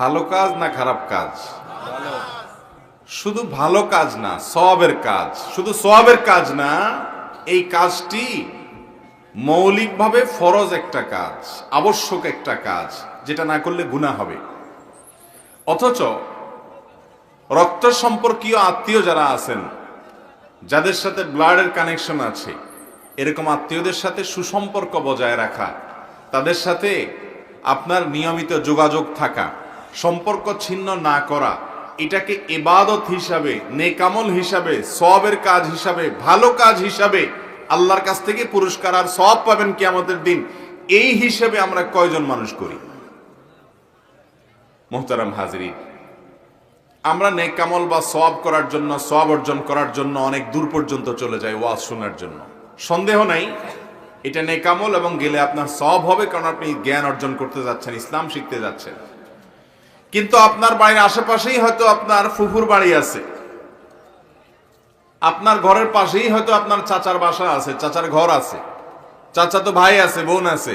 ভালো কাজ না খারাপ কাজ? শুধু ভালো কাজ না সবের কাজ। শুধু সবের কাজ না, এই কাজটি মৌলিকভাবে ফরজ একটা কাজ, আবশ্যক একটা কাজ, যেটা না করলে গুণা হবে। অথচ রক্ত সম্পর্কীয় আত্মীয় যারা আছেন, যাদের সাথে ব্লাডের কানেকশন আছে, এরকম আত্মীয়দের সাথে সুসম্পর্ক বজায় রাখা, তাদের সাথে আপনার নিয়মিত যোগাযোগ থাকা সম্পর্ক ছিন্ন না করা। এটাকে এবাদত হিসাবে, নেকামল হিসাবে সবের কাজ হিসাবে, ভালো কাজ হিসাবে আল্লাহর কাছ থেকে পুরস্কার আর সব পাবেন কি আমাদের দিন। এই হিসেবে আমরা কয়জন মানুষ করি? মোহতারাম হাজরিন, আমরা নেকামল বা সব করার জন্য সব অর্জন করার জন্য অনেক দূর পর্যন্ত চলে যাই ওয়াজ শোনার জন্য। সন্দেহ নাই, এটা নেকামল এবং গেলে আপনার সব হবে কারণ আপনি জ্ঞান অর্জন করতে যাচ্ছেন, ইসলাম শিখতে যাচ্ছেন। কিন্তু আপনার বাড়ির আশেপাশেই হয়তো আপনার ফুফুর বাড়ি আছে। আপনার ঘরের পাশেই হয়তো আপনার চাচার বাসা আছে, চাচার ঘর আছে। চাচা তো ভাই আছে, বোন আছে।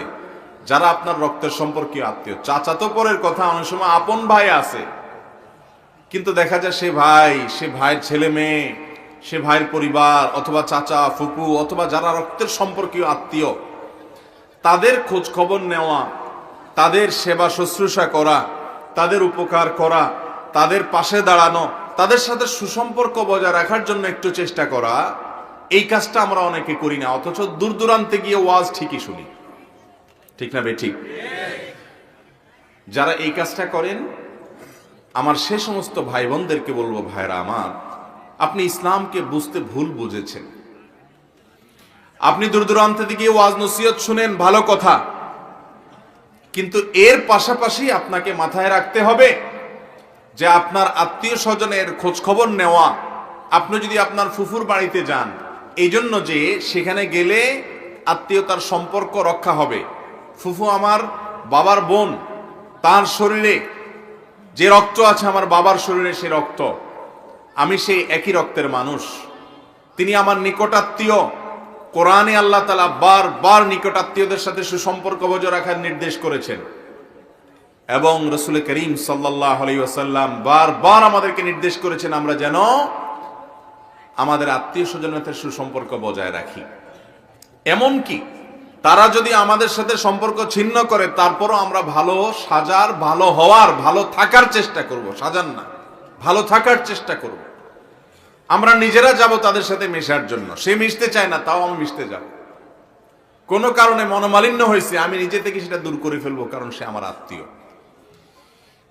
যারা আপনার রক্তের সম্পর্কীয় আত্মীয়। চাচা তো পরের কথা, অনেক সময় আপন ভাই আছে। কিন্তু দেখা যায় সে ভাই, সে ভাইয়ের ছেলে মেয়ে, সে ভাইয়ের পরিবার, অথবা চাচা, ফুপু, অথবা যারা রক্তের সম্পর্কীয় আত্মীয়, তাদের খোঁজ খবর নেওয়া, তাদের সেবা শুশ্রূষা করা তাদের উপকার করা, তাদের পাশে দাঁড়ানো, তাদের সাথে সুসম্পর্ক বজায় রাখার জন্য একটু চেষ্টা করা, এই কাজটা আমরা অনেকে করি না, অথচ দূর দূরান্তে গিয়ে ওয়াজ ঠিকই শুনি। ঠিক না বে ঠিক। যারা এই কাজটা করেন, আমার সে সমস্ত ভাই বোনদেরকে বলব ভাইরা আমার, আপনি ইসলামকে বুঝতে ভুল বুঝেছেন। আপনি দূর দূরান্ত দিকে ওয়াজ নসিহত শুনেন, ভালো কথা। কিন্তু এর পাশাপাশি আপনাকে মাথায় রাখতে হবে যে আপনার আত্মীয় স্বজনের খোঁজখবর নেওয়া, আপনি যদি আপনার ফুফুর বাড়িতে যান এই জন্য যে সেখানে গেলে আত্মীয়তার সম্পর্ক রক্ষা হবে। ফুফু আমার বাবার বোন, তার শরীরে যে রক্ত আছে আমার বাবার শরীরে সে রক্ত। আমি সেই একই রক্তের মানুষ। তিনি আমার নিকটাত্মীয় কোরআনে আল্লাহ তালা বার বার নিকট আত্মীয়দের সাথে সুসম্পর্ক বজায় রাখার নির্দেশ করেছেন। এবং রসুল করিম সাল্লাহ বার বার আমাদেরকে নির্দেশ করেছেন, আমরা যেন আমাদের আত্মীয় স্বজনের সুসম্পর্ক বজায় রাখি। এমনকি তারা যদি আমাদের সাথে সম্পর্ক ছিন্ন করে, তারপরও আমরা ভালো সাজার, ভালো হওয়ার, ভালো থাকার চেষ্টা করব। সাজান না, ভালো থাকার চেষ্টা করব। আমরা নিজেরা যাব তাদের সাথে মেশার জন্য। সে মিশতে চায় না, তাও আমি মিশতে যাব। কোনো কারণে মনোমালিন্য হয়েছে, আমি নিজে থেকে সেটা দূর করে ফেলব কারণ সে আমার আত্মীয়।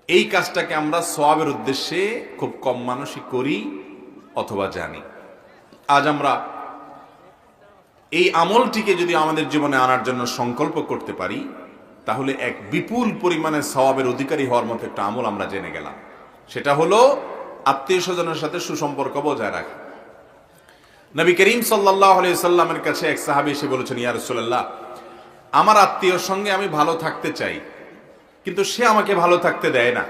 এই কাজটাকে আমরা সবের উদ্দেশ্যে খুব কম মানুষই করি অথবা জানি। আজ আমরা এই আমলটিকে যদি আমাদের জীবনে আনার জন্য সংকল্প করতে পারি, তাহলে এক বিপুল পরিমাণে সওয়াবের অধিকারী হওয়ার মতো একটা আমল আমরা জেনে গেলাম। সেটা হলো আত্মীয় স্বজনের সাথে সুসম্পর্ক বজায় রাখা। নবী করিম সাল্লাহ সাল্লামের কাছে এক সাহাবি এসে বলেছেন, ইয়া রসুল্লাহ আমার আত্মীয়র সঙ্গে আমি ভালো থাকতে চাই, কিন্তু সে আমাকে ভালো থাকতে দেয় না।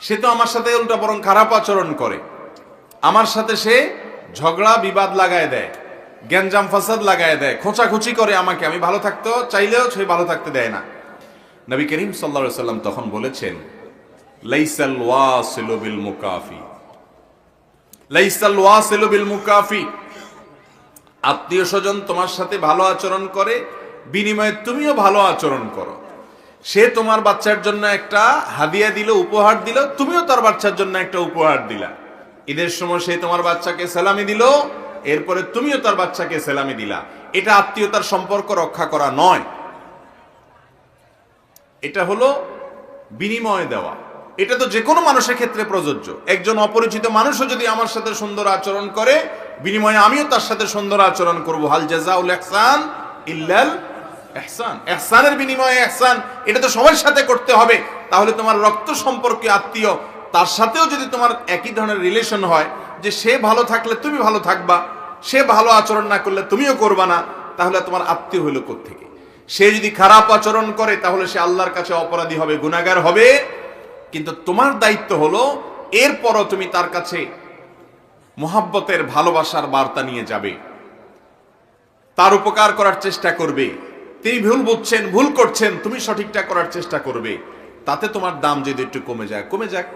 সে তো আমার সাথে উল্টা বরং খারাপ আচরণ করে। আমার সাথে সে ঝগড়া, বিবাদ লাগায় দেয়, গ্যাঞ্জাম ফাসাদ লাগায় দেয়, খোঁচাখুচি করে আমাকে, আমি ভালো থাকতেও চাইলেও সে ভালো থাকতে দেয় না। নবী করিম সাল্লা সাল্লাম তখন বলেছেন লাইসাল ওয়াসিলু মুকাফি। লাইসাল ওয়াসিলু বিল মুকাফি। আত্মীয় স্বজন তোমার সাথে ভালো আচরণ করে, বিনিময়ে তুমিও ভালো আচরণ করো। সে তোমার বাচ্চার জন্য একটা হাদিয়া দিল, উপহার দিল, তুমিও তার বাচ্চার জন্য একটা উপহার দিলা। ঈদের সময় সে তোমার বাচ্চাকে সালামি দিল, এরপরে তুমিও তার বাচ্চাকে সেলামি দিলা। এটা আত্মীয়তার সম্পর্ক রক্ষা করা নয়। এটা হলো বিনিময় দেওয়া। এটা তো যে কোনো মানুষের ক্ষেত্রে প্রযোজ্য। একজন অপরিচিত মানুষও যদি আমার সাথে সুন্দর আচরণ করে, বিনিময়ে আমিও তার সাথে সুন্দর আচরণ করব। হাল জাজাউল ইহসান ইল্লাল ইহসান। ইহসানের বিনিময়ে ইহসান, এটা তো সবার সাথে করতে হবে। তাহলে তোমার রক্ত সম্পর্কে আত্মীয়, তার সাথেও যদি তোমার একই ধরনের রিলেশন হয়, যে সে ভালো থাকলে তুমি ভালো থাকবা, সে ভালো আচরণ না করলে তুমিও করবা না, তাহলে তোমার আত্মীয় হইল থেকে সে যদি খারাপ আচরণ করে, তাহলে সে আল্লাহর কাছে অপরাধী হবে গুণাগার হবে। কিন্তু তোমার দায়িত্ব হলো, এরপরও তুমি তার কাছে মোহাব্বতের ভালোবাসার বার্তা নিয়ে যাবে। তার উপকার করার চেষ্টা করবে। তিনি ভুল বুঝছেন, ভুল করছেন, তুমি সঠিকটা করার চেষ্টা করবে। তাতে তোমার দাম যদি একটু কমে যায়, কমে যাক।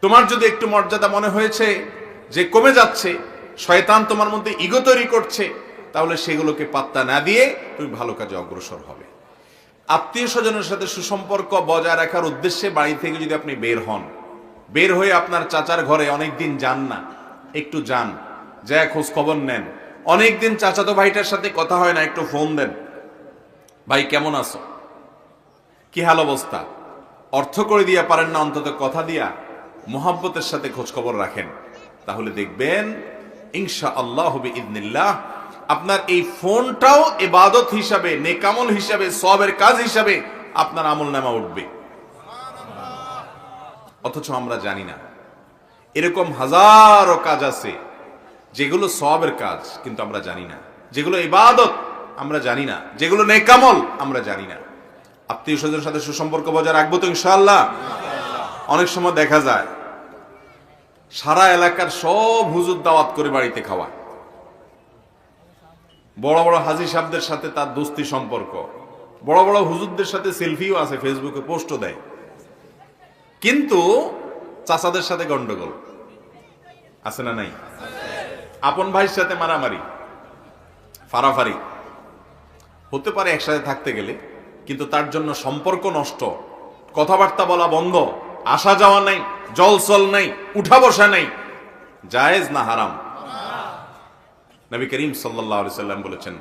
তোমার যদি একটু মর্যাদা মনে হয়েছে যে কমে যাচ্ছে, শয়তান তোমার মধ্যে ইগো তৈরি করছে, তাহলে সেগুলোকে পাত্তা না দিয়ে তুমি ভালো কাজে অগ্রসর হবে। আত্মীয় স্বজনের সাথে সুসম্পর্ক বজায় রাখার উদ্দেশ্যে বাড়ি থেকে যদি আপনি বের হন, বের হয়ে আপনার চাচার ঘরে অনেকদিন যান না, একটু যান যা খোঁজ খবর নেন। অনেকদিন চাচাতো ভাইটার সাথে কথা হয় না, একটু ফোন দেন। ভাই, কেমন আছো? কি হাল অবস্থা? অর্থ করে দিয়া পারেন না, অন্তত কথা দিয়া মোহাব্বতের সাথে খোঁজ খবর রাখেন। তাহলে দেখবেন ইনশা আল্লাহ হবে ইদনিল্লাহ আপনার এই ফোনটাও এবাদত হিসাবে, নেকামল হিসাবে, সবের কাজ হিসাবে আপনার আমল নামা উঠবে। অথচ আমরা জানি না। এরকম হাজারো কাজ আছে, যেগুলো সবের কাজ, কিন্তু আমরা জানি না। যেগুলো ইবাদত, আমরা জানি না। যেগুলো নেকামল, আমরা জানি না। আত্মীয় স্বজনের সাথে সুসম্পর্ক বজায় রাখব তো ইনশাআল্লাহ। অনেক সময় দেখা যায়, সারা এলাকার সব হুজুর দাওয়াত করে বাড়িতে খাওয়া বড় বড় হাজি সাহেবদের সাথে তার দোস্তি সম্পর্ক। বড় বড় হুজুরদের সাথে সেলফিও আছে, ফেসবুকে পোস্টও দেয়। কিন্তু চাচাদের সাথে গন্ডগোল। আছে না নাই? আপন ভাইয়ের সাথে মারামারি, ফারাফারি। হতে পারে একসাথে থাকতে গেলে, কিন্তু তার জন্য সম্পর্ক নষ্ট। কথাবার্তা বলা বন্ধ। আসা যাওয়া নাই জলসল নাই, উঠা বসা নাই। জায়েজ না হারাম। নবী করিম আলাইহি সাল্লাম বলেছেন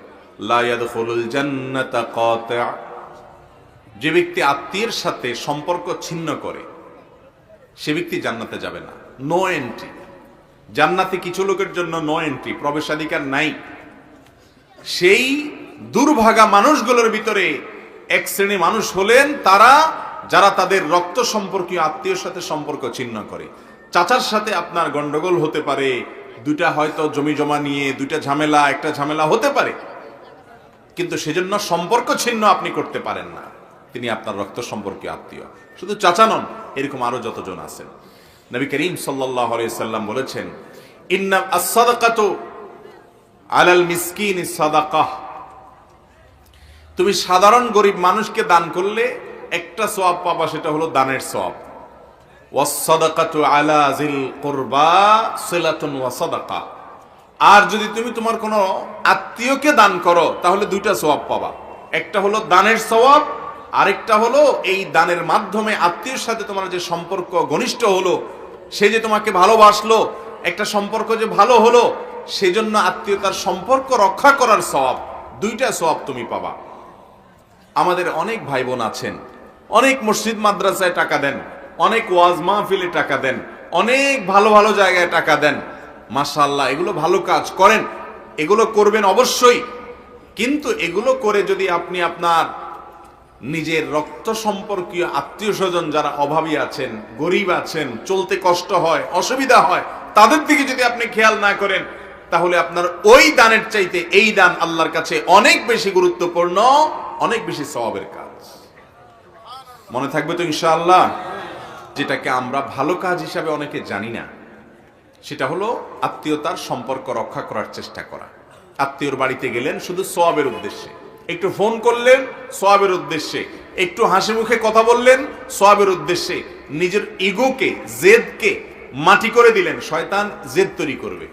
যে ব্যক্তি আত্মীয়ের সাথে সম্পর্ক ছিন্ন করে, সে ব্যক্তি জান্নাতে যাবে না। নো এন্ট্রি জান্নাতে কিছু লোকের জন্য নো এন্ট্রি প্রবেশাধিকার নাই। সেই দুর্ভাগা মানুষগুলোর ভিতরে এক শ্রেণি মানুষ হলেন তারা, যারা তাদের রক্ত সম্পর্কীয় আত্মীয়র সাথে সম্পর্ক ছিন্ন করে। চাচার সাথে আপনার গন্ডগোল হতে পারে দুইটা হয়তো জমি জমা নিয়ে, দুইটা ঝামেলা, একটা ঝামেলা হতে পারে। কিন্তু সেজন্য সম্পর্ক ছিন্ন আপনি করতে পারেন না। তিনি আপনার রক্ত সম্পর্কীয় আত্মীয়। শুধু চাচা নন, এরকম আরও যতজন আছেন। নবী করিম সাল্লাম বলেছেন তুমি সাধারণ গরিব মানুষকে দান করলে একটা সোয়াব পাবা, সেটা হলো দানের সোয়াব। কুরবা আর যদি তুমি তোমার কোনো আত্মীয়কে দান করো, তাহলে দুইটা সোয়াব পাবা। একটা হলো দানের সোয়াব আরেকটা হলো এই দানের মাধ্যমে আত্মীয়র সাথে তোমার যে সম্পর্ক ঘনিষ্ঠ হলো, সে যে তোমাকে ভালোবাসলো, একটা সম্পর্ক যে ভালো হলো, সেজন্য আত্মীয়তার সম্পর্ক রক্ষা করার সওয়াব, দুইটা সওয়াব তুমি পাবা। আমাদের অনেক ভাই বোন আছেন, অনেক মসজিদ মাদ্রাসায় টাকা দেন। অনেক ওয়াজ মাহফিলে টাকা দেন, অনেক ভালো ভালো জায়গায় টাকা দেন। মাশাল্লাহ এগুলো ভালো কাজ করেন, এগুলো করবেন অবশ্যই। কিন্তু এগুলো করে যদি আপনি আপনার নিজের রক্ত সম্পর্কীয় আত্মীয় স্বজন যারা অভাবী আছেন, গরিব আছেন, চলতে কষ্ট হয়, অসুবিধা হয়, তাদের দিকে যদি আপনি খেয়াল না করেন, তাহলে আপনার ওই দানের চাইতে এই দান আল্লাহর কাছে অনেক বেশি গুরুত্বপূর্ণ, অনেক বেশি সওয়াবের কাজ। মনে থাকবে তো ইনশাআল্লাহ? যেটাকে আমরা ভালো কাজ হিসাবে অনেকে জানি না, সেটা হলো আত্মীয়তার সম্পর্ক রক্ষা করার চেষ্টা করা। আত্মীয়র বাড়িতে গেলেন শুধু সোয়াবের উদ্দেশ্যে। একটু ফোন করলেন, সোয়াবের উদ্দেশ্যে। একটু হাসি মুখে কথা বললেন, সোয়াবের উদ্দেশ্যে। নিজের ইগোকে জেদকে মাটি করে দিলেন, শয়তান জেদ তৈরি করবে।